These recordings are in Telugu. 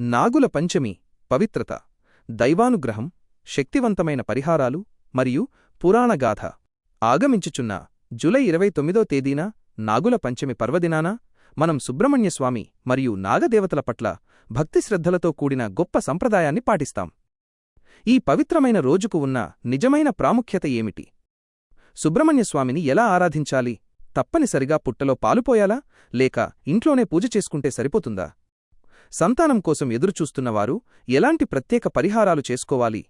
నాగుల పంచమి పవిత్రత దైవానుగ్రహం శక్తివంతమైన పరిహారాలు మరియు పురాణగాథ ఆగమించుచున్న జూలై ఇరవై తొమ్మిదో తేదీన నాగుల పంచమి పర్వదినాన మనం సుబ్రహ్మణ్యస్వామి మరియు నాగదేవతల పట్ల భక్తి శ్రద్ధలతో కూడిన గొప్ప సంప్రదాయాన్ని పాటిస్తాం. ఈ పవిత్రమైన రోజుకు ఉన్న నిజమైన ప్రాముఖ్యత ఏమిటి? సుబ్రహ్మణ్యస్వామిని ఎలా ఆరాధించాలి? తప్పనిసరిగా పుట్టలో పాలుపోయాలా లేక ఇంట్లోనే పూజ చేసుకుంటే సరిపోతుందా? సంతానం కోసం ఎదురుచూస్తున్నవారు ఎలాంటి ప్రత్యేక పరిహారాలు చేసుకోవాలి?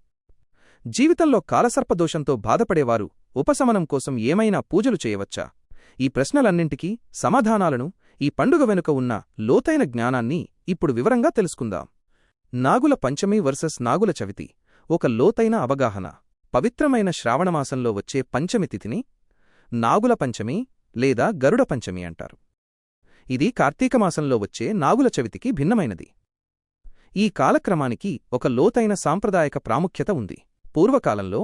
జీవితంలో కాలసర్పదోషంతో బాధపడేవారు ఉపశమనం కోసం ఏమైనా పూజలు చేయవచ్చా? ఈ ప్రశ్నలన్నింటికీ సమాధానాలను ఈ పండుగ వెనుక ఉన్న లోతైన జ్ఞానాన్ని ఇప్పుడు వివరంగా తెలుసుకుందాం. నాగుల పంచమి వర్సెస్ నాగుల చవితి. ఒక లోతైన అవగాహన. పవిత్రమైన శ్రావణమాసంలో వచ్చే పంచమి తిథిని నాగుల పంచమి లేదా గరుడ పంచమి అంటారు. ఇది కార్తీకమాసంలో వచ్చే నాగుల చవితికి భిన్నమైనది. ఈ కాలక్రమానికి ఒక లోతైన సాంప్రదాయక ప్రాముఖ్యత ఉంది. పూర్వకాలంలో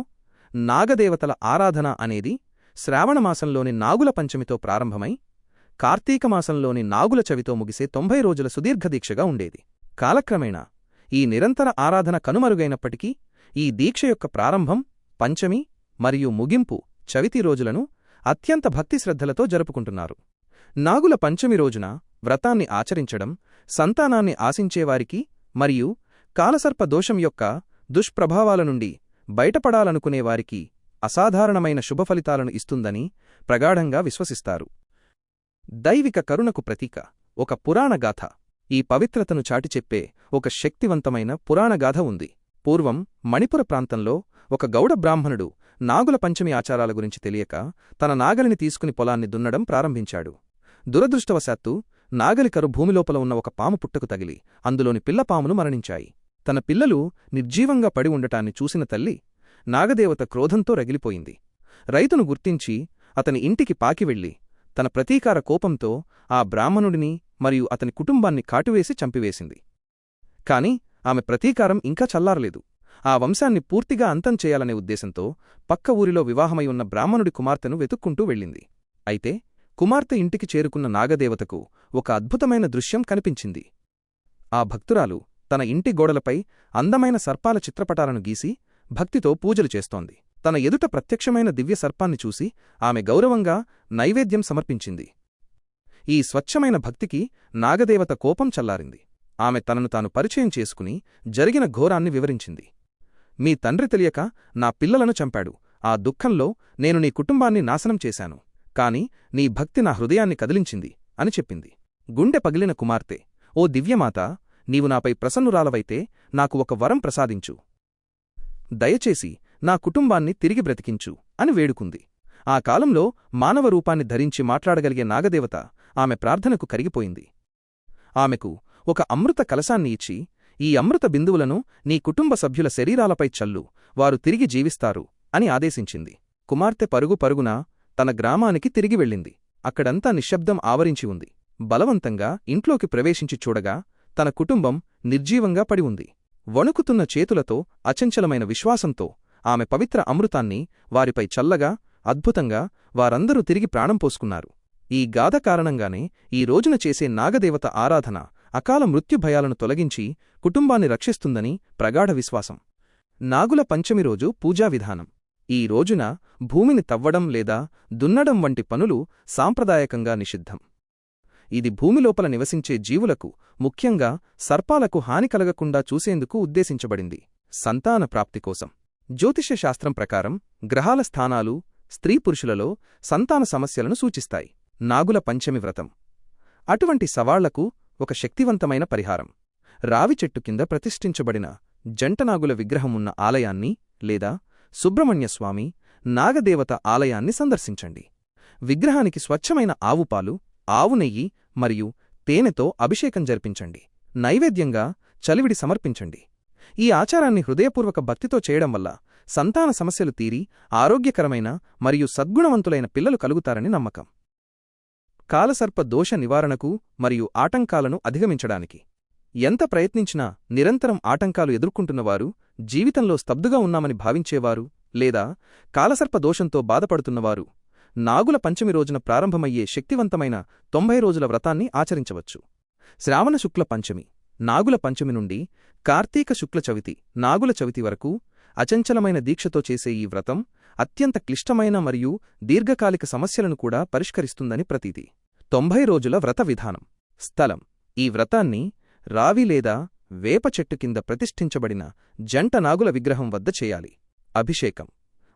నాగదేవతల ఆరాధన అనేది శ్రావణమాసంలోని నాగుల పంచమితో ప్రారంభమై కార్తీకమాసంలోని నాగుల చవితో ముగిసే తొంభై రోజుల సుదీర్ఘదీక్షగా ఉండేది. కాలక్రమేణా ఈ నిరంతర ఆరాధన కనుమరుగైనప్పటికీ ఈ దీక్ష యొక్క ప్రారంభం పంచమి మరియు ముగింపు చవితి రోజులను అత్యంత భక్తిశ్రద్ధలతో జరుపుకుంటున్నారు. నాగుల పంచమి రోజున వ్రతాన్ని ఆచరించడం సంతానాన్ని ఆశించేవారికి మరియు కాలసర్ప దోషం యొక్క దుష్ప్రభావాల నుండి బయటపడాలనుకునేవారికి అసాధారణమైన శుభఫలితాలను ఇస్తుందని ప్రగాఢంగా విశ్వసిస్తారు. దైవిక కరుణకు ప్రతీక ఒక పురాణగాథ ఈ పవిత్రతను చాటిచెప్పే ఒక శక్తివంతమైన పురాణగాథ ఉంది. పూర్వం మణిపుర ప్రాంతంలో ఒక గౌడ బ్రాహ్మణుడు నాగుల పంచమి ఆచారాల గురించి తెలియక తన నాగలిని తీసుకుని పొలాన్ని దున్నడం ప్రారంభించాడు. దురదృష్టవశాత్తు నాగలికరు భూమిలోపల ఉన్న ఒక పాము పుట్టకు తగిలి అందులోని పిల్లపామును మరణించాయి. తన పిల్లలు నిర్జీవంగా పడి ఉండటాన్ని చూసిన తల్లి నాగదేవత క్రోధంతో రగిలిపోయింది. రైతును గుర్తించి అతని ఇంటికి పాకివెళ్ళి తన ప్రతీకార కోపంతో ఆ బ్రాహ్మణుడిని మరియు అతని కుటుంబాన్ని కాటువేసి చంపివేసింది. కాని ఆమె ప్రతీకారం ఇంకా చల్లారలేదు. ఆ వంశాన్ని పూర్తిగా అంతం చేయాలనే ఉద్దేశంతో పక్క ఊరిలో వివాహమై ఉన్న బ్రాహ్మణుడి కుమార్తెను వెతుక్కుంటూ వెళ్ళింది. అయితే కుమార్తె ఇంటికి చేరుకున్న నాగదేవతకు ఒక అద్భుతమైన దృశ్యం కనిపించింది. ఆ భక్తురాలు తన ఇంటి గోడలపై అందమైన సర్పాల చిత్రపటాలను గీసి భక్తితో పూజలు చేస్తోంది. తన ఎదుట ప్రత్యక్షమైన దివ్య సర్పాన్ని చూసి ఆమె గౌరవంగా నైవేద్యం సమర్పించింది. ఈ స్వచ్ఛమైన భక్తికి నాగదేవత కోపం చల్లారింది. ఆమె తనను తాను పరిచయం చేసుకుని జరిగిన ఘోరాన్ని వివరించింది. మీ తండ్రి తెలియక నా పిల్లలను చంపాడు. ఆ దుఃఖంలో నేను నీ కుటుంబాన్ని నాశనం చేశాను. కాని నీ భక్తి నా హృదయాన్ని కదిలించింది అని చెప్పింది. గుండె పగిలిన కుమార్తె ఓ దివ్యమాత నీవు నాపై ప్రసన్నురాలవైతే నాకు ఒక వరం ప్రసాదించు. దయచేసి నా కుటుంబాన్ని తిరిగి బ్రతికించు అని వేడుకుంది. ఆ కాలంలో మానవ రూపాన్ని ధరించి మాట్లాడగలిగే నాగదేవత ఆమె ప్రార్థనకు కరిగిపోయింది. ఆమెకు ఒక అమృత కలశాన్ని ఇచ్చి ఈ అమృత బిందువులను నీ కుటుంబ సభ్యుల శరీరాలపై చల్లు వారు తిరిగి జీవిస్తారు అని ఆదేశించింది. కుమార్తె పరుగు పరుగున తన గ్రామానికి తిరిగి వెళ్ళింది. అక్కడంతా నిశ్శబ్దం ఆవరించి ఉంది. బలవంతంగా ఇంట్లోకి ప్రవేశించి చూడగా తన కుటుంబం నిర్జీవంగా పడి ఉంది. వణుకుతున్న చేతులతో అచంచలమైన విశ్వాసంతో ఆమె పవిత్ర అమృతాన్ని వారిపై చల్లగా అద్భుతంగా వారందరూ తిరిగి ప్రాణం పోసుకున్నారు. ఈ గాథ కారణంగానే ఈ రోజున చేసే నాగదేవత ఆరాధన అకాల మృత్యుభయాలను తొలగించి కుటుంబాన్ని రక్షిస్తుందని ప్రగాఢ విశ్వాసం. నాగుల పంచమి రోజు పూజా విధానం. ఈ రోజున భూమిని తవ్వడం లేదా దున్నడం వంటి పనులు సాంప్రదాయకంగా నిషిద్ధం. ఇది భూమిలోపల నివసించే జీవులకు ముఖ్యంగా సర్పాలకు హాని కలగకుండా చూసేందుకు ఉద్దేశించబడింది. సంతాన ప్రాప్తి కోసం. జ్యోతిష్య శాస్త్రం ప్రకారం గ్రహాల స్థానాలు స్త్రీ పురుషులలో సంతాన సమస్యలను సూచిస్తాయి. నాగుల పంచమి వ్రతం. అటువంటి సవాళ్ళకు ఒక శక్తివంతమైన పరిహారం. రావి చెట్టు కింద ప్రతిష్ఠించబడిన జంటనాగుల విగ్రహమున్న ఆలయాన్ని లేదా సుబ్రహ్మణ్యస్వామి నాగదేవత ఆలయాన్ని సందర్శించండి. విగ్రహానికి స్వచ్ఛమైన ఆవుపాలు ఆవు నెయ్యి మరియు తేనెతో అభిషేకం జరిపించండి. నైవేద్యంగా చలివిడి సమర్పించండి. ఈ ఆచారాన్ని హృదయపూర్వక భక్తితో చేయడం వల్ల సంతాన సమస్యలు తీరి ఆరోగ్యకరమైన మరియు సద్గుణవంతులైన పిల్లలు కలుగుతారని నమ్మకం. కాలసర్ప దోష నివారణకు మరియు ఆటంకాలను అధిగమించడానికి ఎంత ప్రయత్నించినా నిరంతరం ఆటంకాలు ఎదుర్కొంటున్నవారు జీవితంలో స్తబ్దుగా ఉన్నామని భావించేవారు లేదా కాలసర్ప దోషంతో బాధపడుతున్నవారు నాగుల పంచమి రోజున ప్రారంభమయ్యే శక్తివంతమైన తొంభై రోజుల వ్రతాన్ని ఆచరించవచ్చు. శ్రావణ శుక్ల పంచమి నాగుల పంచమి నుండి కార్తీక శుక్ల చవితి నాగుల చవితి వరకు అచంచలమైన దీక్షతో చేసే ఈ వ్రతం అత్యంత క్లిష్టమైన మరియు దీర్ఘకాలిక సమస్యలను కూడా పరిష్కరిస్తుందని ప్రతీతి. తొంభై రోజుల వ్రత విధానం. స్థలం. ఈ వ్రతాన్ని రావి లేదా వేప చెట్టు కింద ప్రతిష్ఠించబడిన జంట నాగుల విగ్రహం వద్ద చేయాలి. అభిషేకం.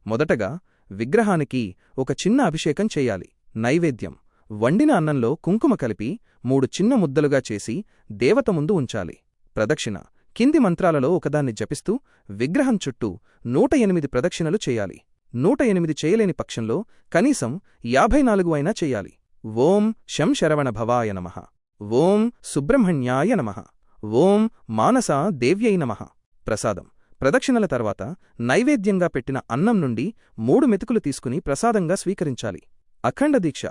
మొదటగా విగ్రహానికి ఒక చిన్న అభిషేకం చేయాలి. నైవేద్యం. వండిన అన్నంలో కుంకుమ కలిపి మూడు చిన్న ముద్దలుగా చేసి దేవత ముందు ఉంచాలి. ప్రదక్షిణ. కింది మంత్రాలలో ఒకదాన్ని జపిస్తూ విగ్రహం చుట్టూ నూట ఎనిమిది ప్రదక్షిణలు చేయాలి. నూట ఎనిమిది చేయలేని పక్షంలో కనీసం యాభై నాలుగు అయినా చెయ్యాలి ఓం శం శరవణ భవాయ నమః. ఓం సుబ్రహ్మణ్యాయ నమః. ఓం మానసా దేవ్యై నమ. ప్రసాదం. ప్రదక్షిణల తర్వాత నైవేద్యంగా పెట్టిన అన్నం నుండి మూడు మెతుకులు తీసుకుని ప్రసాదంగా స్వీకరించాలి. అఖండ దీక్ష.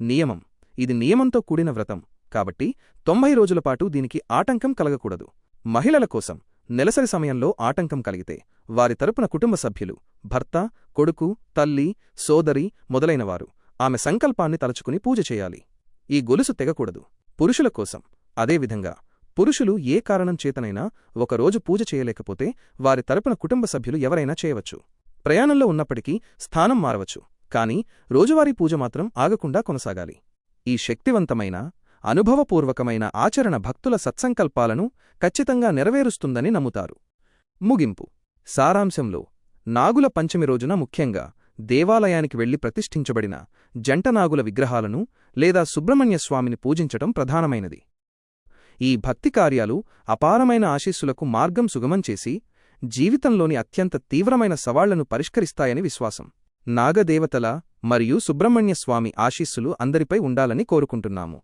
నియమం. ఇది నియమంతో కూడిన వ్రతం. కాబట్టి తొంభై రోజులపాటు దీనికి ఆటంకం కలగకూడదు. మహిళల కోసం నెలసరి సమయంలో ఆటంకం కలిగితే వారి తరపున కుటుంబ సభ్యులు భర్త కొడుకు తల్లి సోదరి మొదలైనవారు ఆమె సంకల్పాన్ని తలచుకుని పూజ చేయాలి. ఈ గొలుసు తెగకూడదు. పురుషుల కోసం. అదేవిధంగా పురుషులు ఏ కారణం చేతనైనా ఒకరోజు పూజ చేయలేకపోతే వారి తరపున కుటుంబ సభ్యులు ఎవరైనా చేయవచ్చు. ప్రయాణంలో ఉన్నప్పటికీ స్థానం మారవచ్చు. కాని రోజువారీ పూజ మాత్రం ఆగకుండా కొనసాగాలి. ఈ శక్తివంతమైన అనుభవపూర్వకమైన ఆచరణ భక్తుల సత్సంకల్పాలను ఖచ్చితంగా నెరవేరుస్తుందని నమ్ముతారు. ముగింపు. సారాంశంలో నాగుల పంచమి రోజున ముఖ్యంగా దేవాలయానికి వెళ్ళి ప్రతిష్ఠించబడిన జంటనాగుల విగ్రహాలను లేదా సుబ్రహ్మణ్య స్వామిని పూజించటం ప్రధానమైనది. ఈ భక్తి కార్యాలు అపారమైన ఆశీస్సులకు మార్గం సుగమం చేసి జీవితంలోని అత్యంత తీవ్రమైన సవాళ్ళను పరిష్కరిస్తాయని విశ్వాసం. నాగదేవతల మరియు సుబ్రహ్మణ్యస్వామి ఆశీస్సులు అందరిపై ఉండాలని కోరుకుంటున్నాము.